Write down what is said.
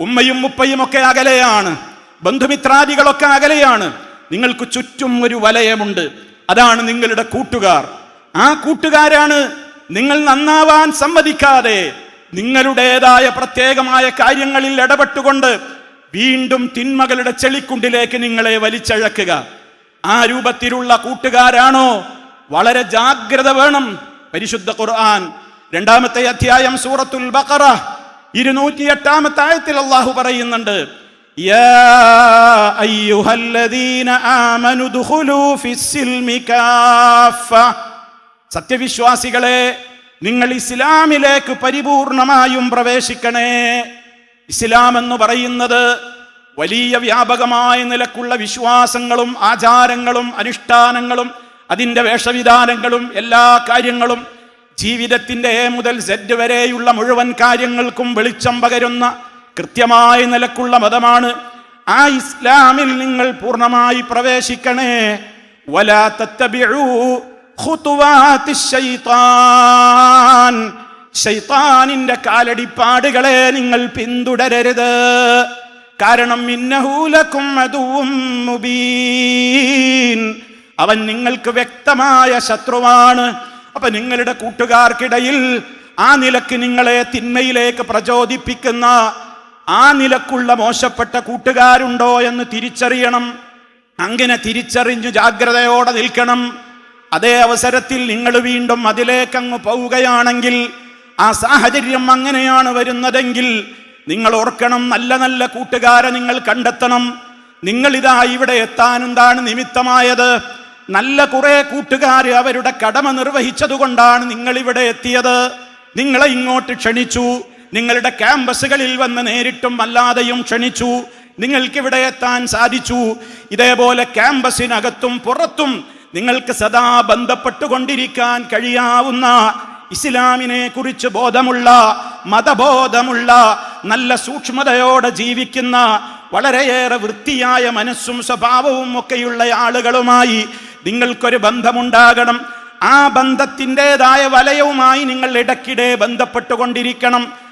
ഉമ്മയും ഉപ്പയും ഒക്കെ അകലെയാണ്. ബന്ധുമിത്രാദികളൊക്കെ അകലെയാണ്. നിങ്ങൾക്ക് ചുറ്റും ഒരു വലയമുണ്ട്. അതാണ് നിങ്ങളുടെ കൂട്ടുകാർ. ആ കൂട്ടുകാരാണ് നിങ്ങൾ നന്നാവാൻ സമ്മതിക്കാതെ നിങ്ങളുടേതായ പ്രത്യേകമായ കാര്യങ്ങളിൽ ഇടപെട്ടുകൊണ്ട് വീണ്ടും തിന്മകളുടെ ചെളിക്കുണ്ടിലേക്ക് നിങ്ങളെ വലിച്ചഴക്കുക. ആ രൂപത്തിലുള്ള കൂട്ടുകാരാണോ? വളരെ ജാഗ്രത വേണം. പരിശുദ്ധ ഖുർആൻ. രണ്ടാമത്തെ അധ്യായം സൂറത്തുൽ ബഖറ. ഇരുന്നൂറ്റി എട്ടാമത്തെ ആയത്തിൽ അള്ളാഹു പറയുന്നുണ്ട് സത്യവിശ്വാസികളെ നിങ്ങൾ ഇസ്ലാമിലേക്ക് പരിപൂർണമായും പ്രവേശിക്കണേ. ഇസ്ലാം എന്ന് പറയുന്നത് വലിയ വ്യാപകമായ നിലക്കുള്ള വിശ്വാസങ്ങളും ആചാരങ്ങളും അനുഷ്ഠാനങ്ങളും അതിന്റെ വേഷവിധാനങ്ങളും എല്ലാ കാര്യങ്ങളും ജീവിതത്തിന്റെ എ മുതൽ സെഡ് വരെയുള്ള മുഴുവൻ കാര്യങ്ങൾക്കും വെളിച്ചം പകരുന്ന കൃത്യമായ നിലക്കുള്ള മതമാണ്. ആ ഇസ്ലാമിൽ നിങ്ങൾ പൂർണമായി പ്രവേശിക്കണേ. ശൈത്താനിന്റെ കാലടിപ്പാടുകളെ നിങ്ങൾ പിന്തുടരരുത്. കാരണം ഇന്നഹൂലക്കും അതുവും മുബീൻ. അവൻ നിങ്ങൾക്ക് വ്യക്തമായ ശത്രുവാണ്. അപ്പൊ നിങ്ങളുടെ കൂട്ടുകാർക്കിടയിൽ ആ നിലയ്ക്ക് നിങ്ങളെ തിന്മയിലേക്ക് പ്രചോദിപ്പിക്കുന്ന ആ നിലക്കുള്ള മോശപ്പെട്ട കൂട്ടുകാരുണ്ടോ എന്ന് തിരിച്ചറിയണം. അങ്ങനെ തിരിച്ചറിഞ്ഞു ജാഗ്രതയോടെ നിൽക്കണം. അതേ അവസരത്തിൽ നിങ്ങൾ വീണ്ടും അതിലേക്കങ്ങ് പോവുകയാണെങ്കിൽ ആ സാഹചര്യം അങ്ങനെയാണ് വരുന്നതെങ്കിൽ നിങ്ങൾ ഓർക്കണം നല്ല നല്ല കൂട്ടുകാരെ നിങ്ങൾ കണ്ടെത്തണം. നിങ്ങളിതാ ഇവിടെ എത്താൻ എന്താണ് നിമിത്തമായത്? നല്ല കുറെ കൂട്ടുകാർ അവരുടെ കടമ നിർവഹിച്ചതുകൊണ്ടാണ് നിങ്ങൾ ഇവിടെ എത്തിയത്. നിങ്ങളെ ഇങ്ങോട്ട് ക്ഷണിച്ചു. നിങ്ങളുടെ ക്യാമ്പസുകളിൽ വന്ന് നേരിട്ടും അല്ലാതെയും ക്ഷണിച്ചു. നിങ്ങൾക്കിവിടെ എത്താൻ സാധിച്ചു. ഇതേപോലെ ക്യാമ്പസിനകത്തും പുറത്തും നിങ്ങൾക്ക് സദാ ബന്ധപ്പെട്ടുകൊണ്ടിരിക്കാൻ കഴിയാവുന്ന ഇസ്ലാമിനെ കുറിച്ച് ബോധമുള്ള മതബോധമുള്ള നല്ല സൂക്ഷ്മതയോടെ ജീവിക്കുന്ന വളരെയേറെ വൃത്തിയായ മനസ്സും സ്വഭാവവും ഒക്കെയുള്ള ആളുകളുമായി നിങ്ങൾക്കൊരു ബന്ധമുണ്ടാകണം. ആ ബന്ധത്തിന്റെതായ വലയവുമായി നിങ്ങൾ ഇടയ്ക്കിടെ ബന്ധപ്പെട്ടുകൊണ്ടിരിക്കണം.